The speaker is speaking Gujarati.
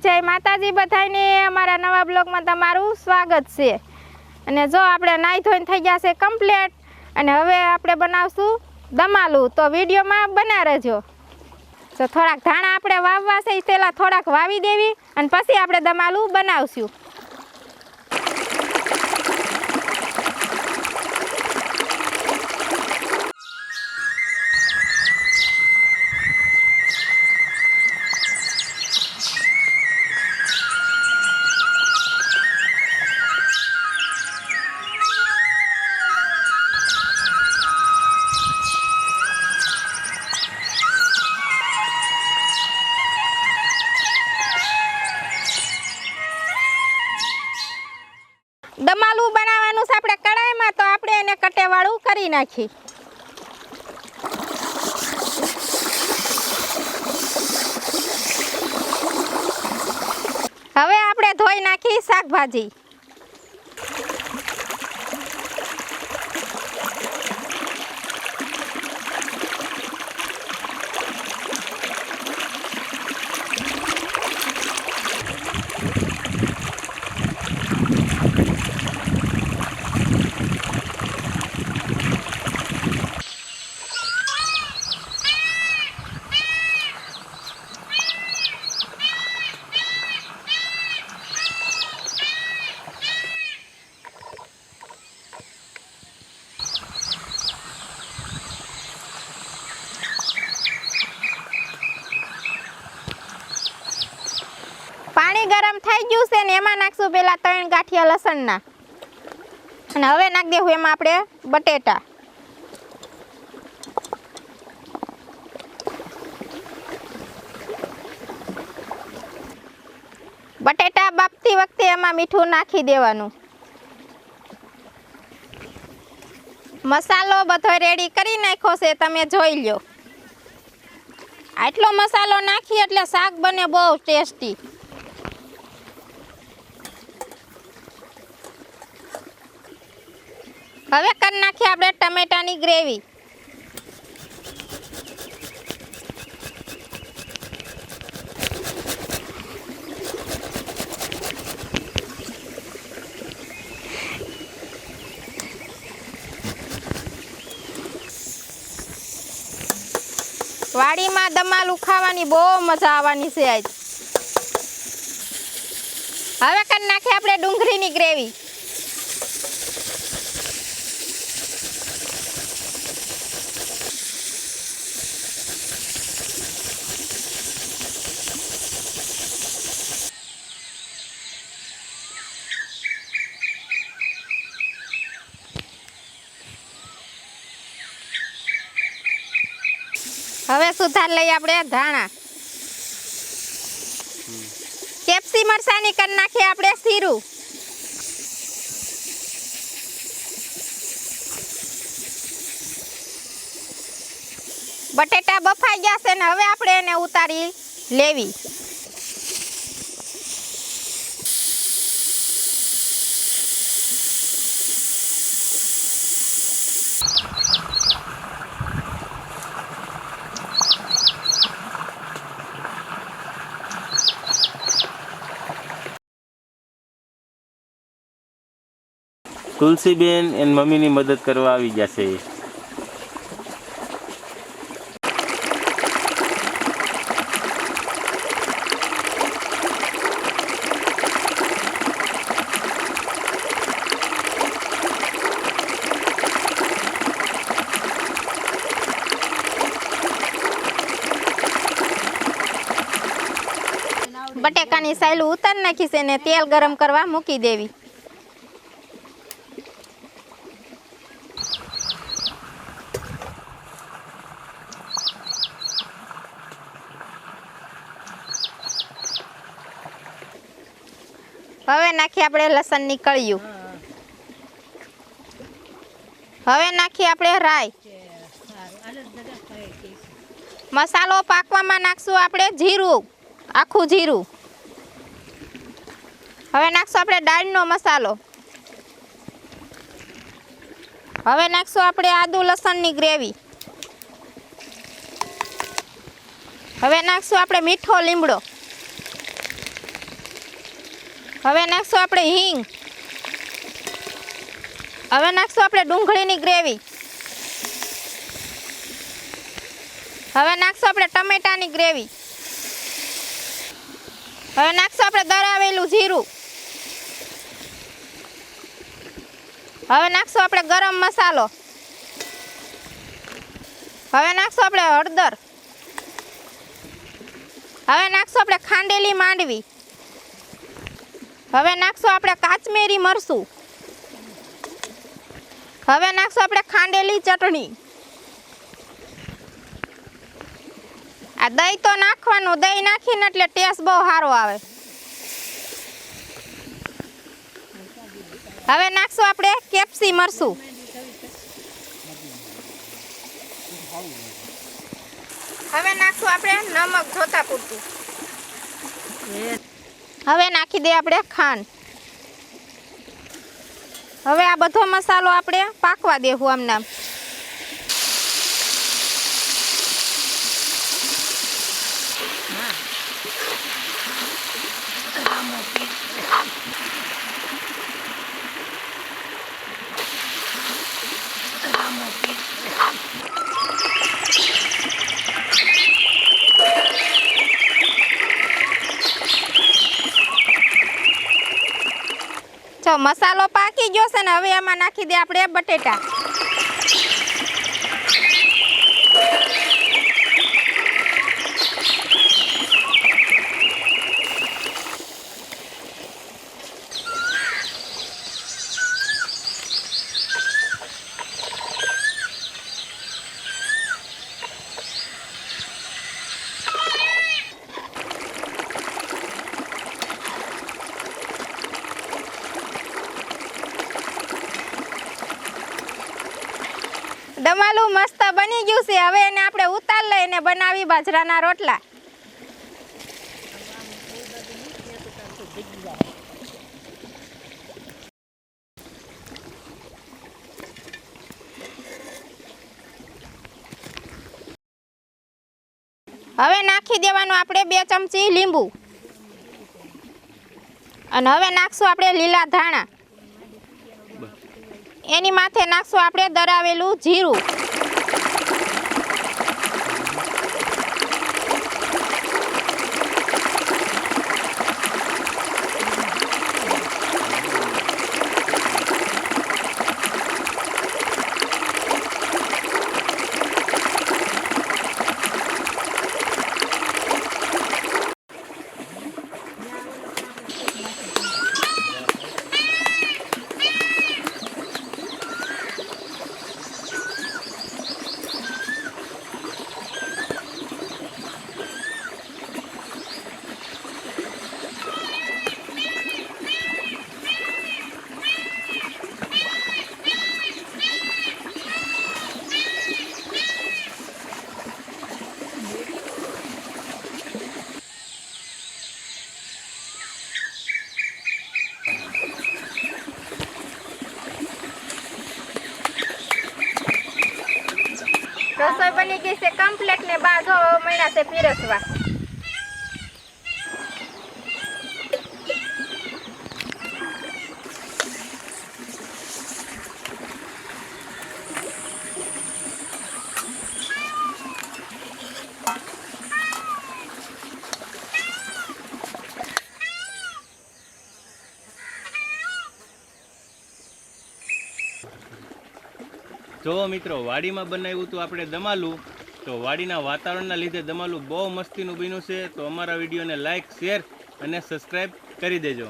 જય માતાજી બધાને અમારા નવા બ્લોગમાં તમારું સ્વાગત છે. અને જો આપણે નાહી ધોઈને થઈ ગયા છે કમ્પ્લેટ, અને હવે આપણે બનાવશું દમાલું. તો વિડીયોમાં બના રહેજો. તો થોડાક ધાણા આપણે વાવવા છે એ પહેલાં થોડાક વાવી દેવી, અને પછી આપણે દમાલું બનાવશું. દમાલું બનાવવાનું છે આપણે કડાઈમાં તો આપણે એને કટેવાળું કરી નાખી. હવે આપણે ધોઈ નાખી શાકભાજી. પાણી ગરમ થઈ ગયું છે ને એમાં નાખશું પેલા ત્રણ ગાંઠિયા લસણના. અને હવે નાખી દેવું એમાં આપણે બટેટા. બટેટા બાપતી વખતે એમાં મીઠું નાખી દેવાનું. મસાલો બધો રેડી કરી નાખ્યો છે, તમે જોઈ લો આટલો મસાલો નાખી એટલે શાક બને બહુ ટેસ્ટી. હવે કરી નાખીએ આપણે ટમેટાની ગ્રેવી. વાડીમાં દમાલું ખાવાની બહુ મજા આવવાની છે આજ. હવે કરી નાખીએ આપણે ડુંગળીની ગ્રેવી. હવે લઈએ આપણે ધાણા. કેપ્સી મરસાની કરી નાખીએ આપણે સીરું બટેટા બફાઈ ગયા છે ને હવે આપણે એને ઉતારી લેવી. તુલસીબેન એન મમ્મીની મદદ કરવા આવી જશે. બટેકાની સાયલું ઉતારી નાખીશ એને તેલ ગરમ કરવા મૂકી દેવી. હવે નાખીએ આપણે લસણની નીકળ્યું. હવે નાખીએ આપણે રાઈ. મસાલો પાકવામાં નાખશું આપણે જીરું, આખું જીરું. હવે નાખશું આપણે દાળનો મસાલો. હવે નાખશું આપણે આદુ લસણની ગ્રેવી. હવે નાખશું આપણે મીઠો લીમડો. હવે નાખશું આપણે હિંગ. હવે નાખશું આપણે ડુંગળીની ગ્રેવી. હવે નાખશું આપણે ટમેટાની ગ્રેવી. હવે નાખશું આપણે દરાવેલું જીરું. હવે નાખશું આપણે ગરમ મસાલો. હવે નાખશું આપણે હળદર. હવે નાખશું આપણે ખાંડેલી માંડવી. હવે નાખશું આપણે કાચમેરી મરસું હવે નાખશું આપણે ખાંડેલી ચટણી. આ દહીં તો નાખવાનું, દહીં નાખીને એટલે ટેસ્ટ બહુ સારો આવે. હવે નાખશું આપણે કેપ્સી મરસું હવે નાખશું આપણે નમક જોતા પૂરતું હવે નાખી દઈએ આપણે ખાંડ. હવે આ બધો મસાલો આપણે પાકવા દેવું આમને આમ. જો મસાલો પાકી ગયો છે હવે એમાં નાખી દે આપણે બટેટા દમાલું મસ્ત બની ગયું છે હવે એને આપણે ઉતાર લઈને બનાવી બાજરાના રોટલા. હવે નાખી દેવાનું આપણે બે ચમચી લીંબુ. અને હવે નાખશું આપણે લીલા ધાણા. એની માથે નાખશું આપણે દરાવેલું જીરું. ગઈ છે કમ્પ્લેટ ને બાદ મહિના છે પીરસવા. જો મિત્રો, વાડીમાં બનાવ્યું હતું આપણે દમાલું. તો વાડીના વાતાવરણના લીધે દમાલું બહુ મસ્તીનું બન્યું છે. તો અમારા વિડીયોને લાઈક શેર અને સબસ્ક્રાઈબ કરી દેજો.